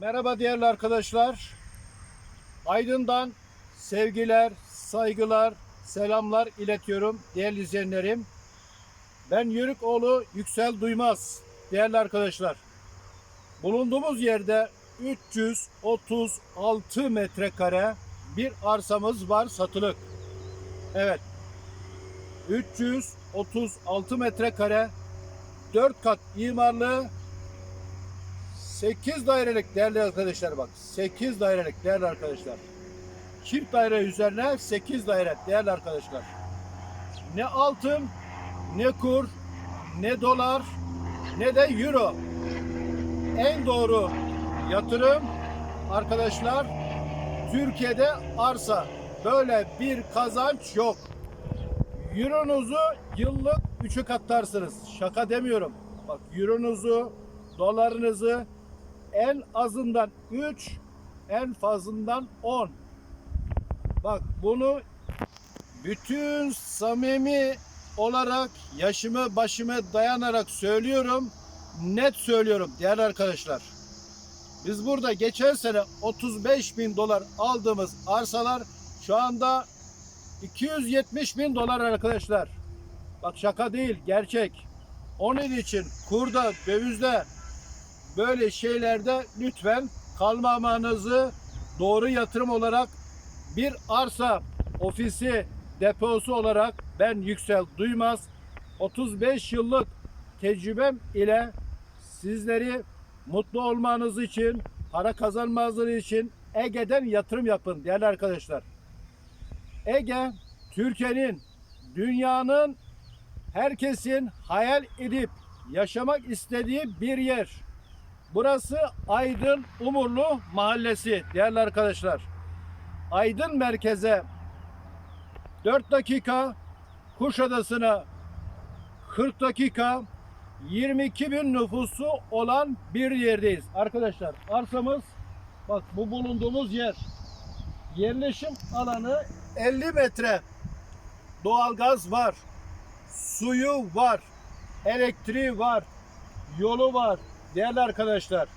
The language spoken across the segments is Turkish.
Merhaba değerli arkadaşlar. Aydın'dan sevgiler, saygılar, selamlar iletiyorum değerli izleyenlerim. Ben Yörükoğlu Yüksel Duymaz değerli arkadaşlar. Bulunduğumuz yerde 336 metrekare bir arsamız var satılık. Evet. 336 metrekare 4 kat imarlı 8 dairelik değerli arkadaşlar bak. 8 dairelik değerli arkadaşlar. Çift daire üzerine 8 daire değerli arkadaşlar. Ne altın, ne kur, ne dolar, ne de euro. En doğru yatırım arkadaşlar Türkiye'de arsa. Böyle bir kazanç yok. Euro'nuzu yıllık 3'ü katlarsınız. Şaka demiyorum. Bak euro'nuzu, dolarınızı en azından 3, en fazından 10. Bak bunu bütün samimi olarak yaşımı başımı dayanarak söylüyorum. Net söylüyorum değerli arkadaşlar. Biz burada geçen sene 35 bin dolar aldığımız arsalar şu anda 270 bin dolar arkadaşlar. Bak şaka değil gerçek. Onun için kurda, dövizde böyle şeylerde lütfen kalmamanızı doğru yatırım olarak bir arsa ofisi deposu olarak ben Yüksel Duymaz 35 yıllık tecrübem ile sizleri mutlu olmanız için, para kazanmanız için Ege'den yatırım yapın değerli arkadaşlar. Ege Türkiye'nin, dünyanın herkesin hayal edip yaşamak istediği bir yer. Burası Aydın Umurlu Mahallesi değerli arkadaşlar. Aydın merkeze 4 dakika, Kuşadası'na 40 dakika, 22 bin nüfusu olan bir yerdeyiz. Arkadaşlar arsamız bak bu bulunduğumuz yer yerleşim alanı 50 metre. Doğalgaz var. Suyu var. Elektriği var. Yolu var. Değerli arkadaşlar.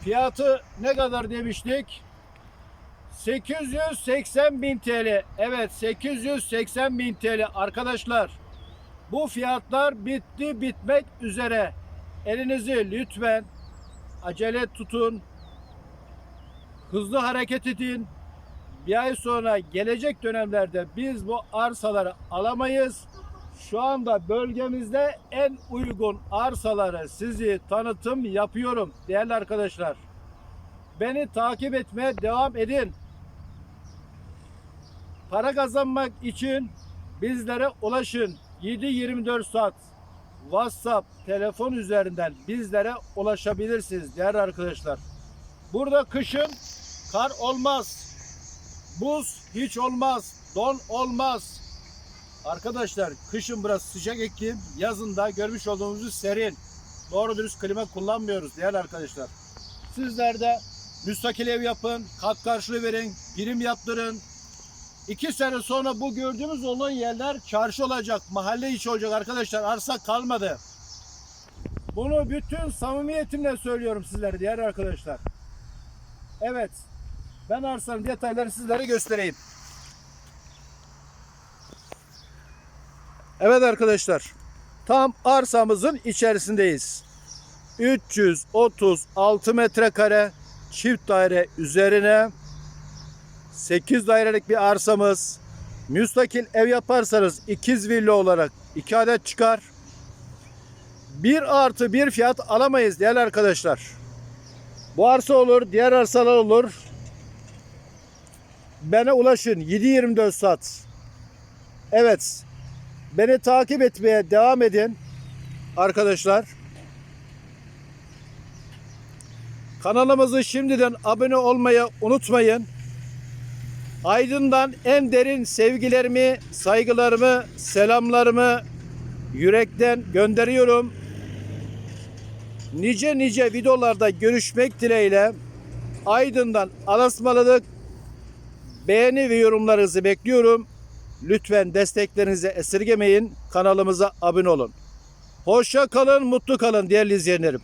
Fiyatı ne kadar demiştik? 880 bin TL. Evet 880 bin TL arkadaşlar. Bu fiyatlar bitti bitmek üzere. Elinizi lütfen acele tutun. Hızlı hareket edin. Bir ay sonra gelecek dönemlerde biz bu arsaları alamayız. Şu anda bölgemizde en uygun arsaları sizi tanıtım yapıyorum değerli arkadaşlar. Beni takip etmeye devam edin. Para kazanmak için bizlere ulaşın. 7-24 saat WhatsApp telefon üzerinden bizlere ulaşabilirsiniz değerli arkadaşlar. Burada kışın kar olmaz. Buz hiç olmaz. Don olmaz. Arkadaşlar kışın biraz sıcak iklim, yazın da görmüş olduğunuz serin. Doğru dürüst klima kullanmıyoruz değerli arkadaşlar. Sizler de müstakil ev yapın, kat karşılığı verin, birim yaptırın. İki sene sonra bu gördüğümüz olan yerler çarşı olacak, mahalle içi olacak arkadaşlar. Arsa kalmadı. Bunu bütün samimiyetimle söylüyorum sizlere değerli arkadaşlar. Evet. Ben arsanın detaylarını sizlere göstereyim. Evet arkadaşlar. Tam arsamızın içerisindeyiz. 336 metrekare çift daire üzerine 8 dairelik bir arsamız. Müstakil ev yaparsanız ikiz villa olarak 2 adet çıkar. 1 artı 1 fiyat alamayız değerli arkadaşlar. Bu arsa olur, diğer arsalar olur. Bana ulaşın 7-24 saat. Evet. Beni takip etmeye devam edin arkadaşlar. Kanalımızı şimdiden abone olmayı unutmayın. Aydın'dan en derin sevgilerimi, saygılarımı, selamlarımı yürekten gönderiyorum. Nice nice videolarda görüşmek dileğiyle Aydın'dan alasmalıdık. Beğeni ve yorumlarınızı bekliyorum. Lütfen desteklerinizi esirgemeyin. Kanalımıza abone olun. Hoşça kalın, mutlu kalın değerli izleyenlerim.